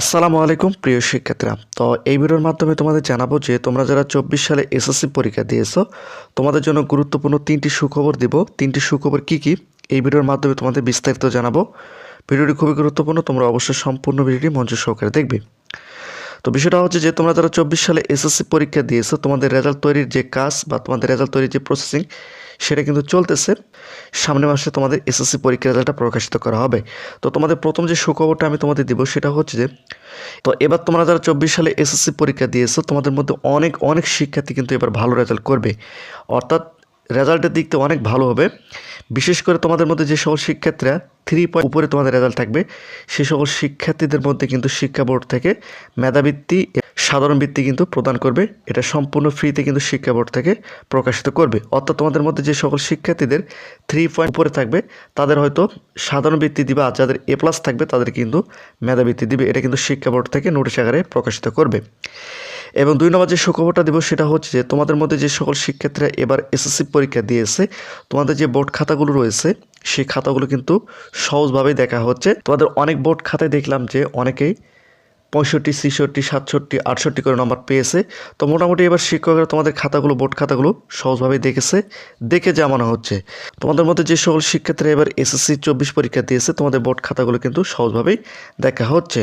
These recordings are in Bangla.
আসসালামু আলাইকুম, প্রিয় শিক্ষার্থীরা। তো এই ভিডিওর মাধ্যমে তোমাদের জানাব যে তোমরা যারা চব্বিশ সালে এসএসসি পরীক্ষা দিয়েছ, তোমাদের জন্য গুরুত্বপূর্ণ তিনটি সুখবর দিব। তিনটি সুখবর কি কি? এই ভিডিওর মাধ্যমে তোমাদের বিস্তারিত জানাব। ভিডিওটি খুবই গুরুত্বপূর্ণ, তোমরা অবশ্যই সম্পূর্ণ ভিডিওটি মঞ্জুর সহকারে দেখবে। তো বিষয়টা হচ্ছে যে, তোমরা যারা চব্বিশ সালে এসএসসি পরীক্ষা দিয়েছ, তোমাদের রেজাল্ট তৈরির যে কাজ বা তোমাদের রেজাল্ট তৈরির যে প্রসেসিং সেটা কিন্তু চলতেছে। সামনের মাসে তোমাদের এসএসসি পরীক্ষার রেজাল্টটা প্রকাশিত করা হবে। তো তোমাদের প্রথম যে সুখবরটা আমি তোমাদের দিব সেটা হচ্ছে যে, তো এবার তোমরা যারা চব্বিশ সালে এসএসসি পরীক্ষা দিয়েছ, তোমাদের মধ্যে অনেক অনেক শিক্ষার্থী কিন্তু এবার ভালো রেজাল্ট করবে। অর্থাৎ রেজাল্টের দিক থেকে অনেক ভালো হবে। বিশেষ করে তোমাদের মধ্যে যে সকল শিক্ষার্থীরা থ্রি পয়েন্ট উপরে তোমাদের রেজাল্ট থাকবে, সে সকল শিক্ষার্থীদের মধ্যে কিন্তু শিক্ষা বোর্ড থেকে মেধাবৃত্তি সাধারণ বৃত্তি কিন্তু প্রদান করবে, এটা সম্পূর্ণ ফ্রিতে কিন্তু শিক্ষা বোর্ড থেকে প্রকাশিত করবে। অর্থাৎ তোমাদের মধ্যে যে সকল শিক্ষার্থীদের থ্রি পয়েন্ট উপরে থাকবে, তাদের হয়তো সাধারণ বৃত্তি দিবে, আর যাদের এ প্লাস থাকবে, তাদের কিন্তু মেধাবৃত্তি দিবে। এটা কিন্তু শিক্ষা বোর্ড থেকে নোটিশ আকারে প্রকাশিত করবে। এবং দুই নম্বর যে সুখবরটা দিব, সেটা হচ্ছে যে তোমাদের মধ্যে যে সকল শিক্ষার্থীরা এবার এসএসসি পরীক্ষা দিয়েছে, তোমাদের যে বোর্ড খাতাগুলো রয়েছে, সেই খাতাগুলো কিন্তু সহজভাবেই দেখা হচ্ছে। তোমাদের অনেক বোর্ড খাতায় দেখলাম যে অনেকেই পঁয়ষট্টি, ছেষট্টি, সাতষট্টি, আটষট্টি করে নম্বর পেয়েছে। তো মোটামুটি এবার শিক্ষকরা তোমাদের খাতাগুলো, বোর্ড খাতাগুলো সহজভাবে দেখেছে। দেখে জামানো হচ্ছে। তোমাদের মধ্যে যে সকল শিক্ষার্থীরা এবার এসএসসি চব্বিশ পরীক্ষা দিয়েছে, তোমাদের বোর্ড খাতাগুলো কিন্তু সহজভাবেই দেখা হচ্ছে।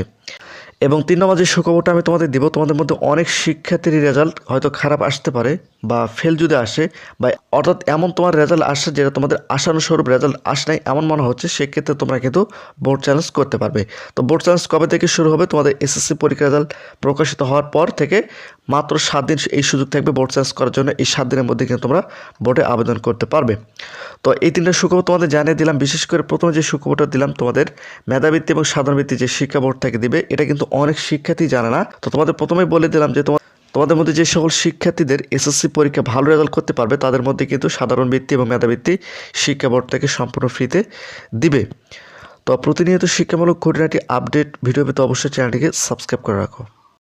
এবং তিন নম্বর যে সুখবরটা আমি তোমাদের দিব, তোমাদের মধ্যে অনেক শিক্ষার্থীর রেজাল্ট হয়তো খারাপ আসতে পারে বা ফেল যদি আসে বা অর্থাৎ এমন তোমার রেজাল্ট আসে যেটা তোমাদের আশানুস্বরূপ রেজাল্ট আসে নাই এমন মনে হচ্ছে, সেক্ষেত্রে তোমরা কিন্তু বোর্ড চ্যালেঞ্জ করতে পারবে। তো বোর্ড চ্যালেঞ্জ কবে থেকে শুরু হবে? তোমাদের এসএসসি পরীক্ষার রেজাল্ট প্রকাশিত হওয়ার পর থেকে মাত্র সাত দিন এই সুযোগ থাকবে বোর্ড চ্যালেঞ্জ করার জন্য। এই সাত দিনের মধ্যে কিন্তু তোমরা বোর্ডে আবেদন করতে পারবে। তো এই তিনটা সুখবর তোমাদের জানিয়ে দিলাম। বিশেষ করে প্রথমে যে সুখবরটা দিলাম, তোমাদের মেধাবৃত্তি এবং সাধারণ বৃত্তি যে শিক্ষা বোর্ড থেকে দিবে, এটা কিন্তু অনেক শিক্ষার্থী জানে না। তো তোমাদের প্রথমেই বলে দিলাম যে তোমার তোমাদের মধ্যে যে সকল শিক্ষার্থীদের এসএসসি পরীক্ষা ভালো রেজাল্ট করতে পারবে, তাদের মধ্যে কিন্তু সাধারণ বৃত্তি এবং মেধাবৃত্তি শিক্ষা বোর্ড থেকে সম্পূর্ণ ফ্রিতে দিবে। তো প্রতিনিয়ত শিক্ষামূলক ঘটনাটি আপডেট ভিডিও পেতে অবশ্যই চ্যানেলটিকে সাবস্ক্রাইব করে রাখো।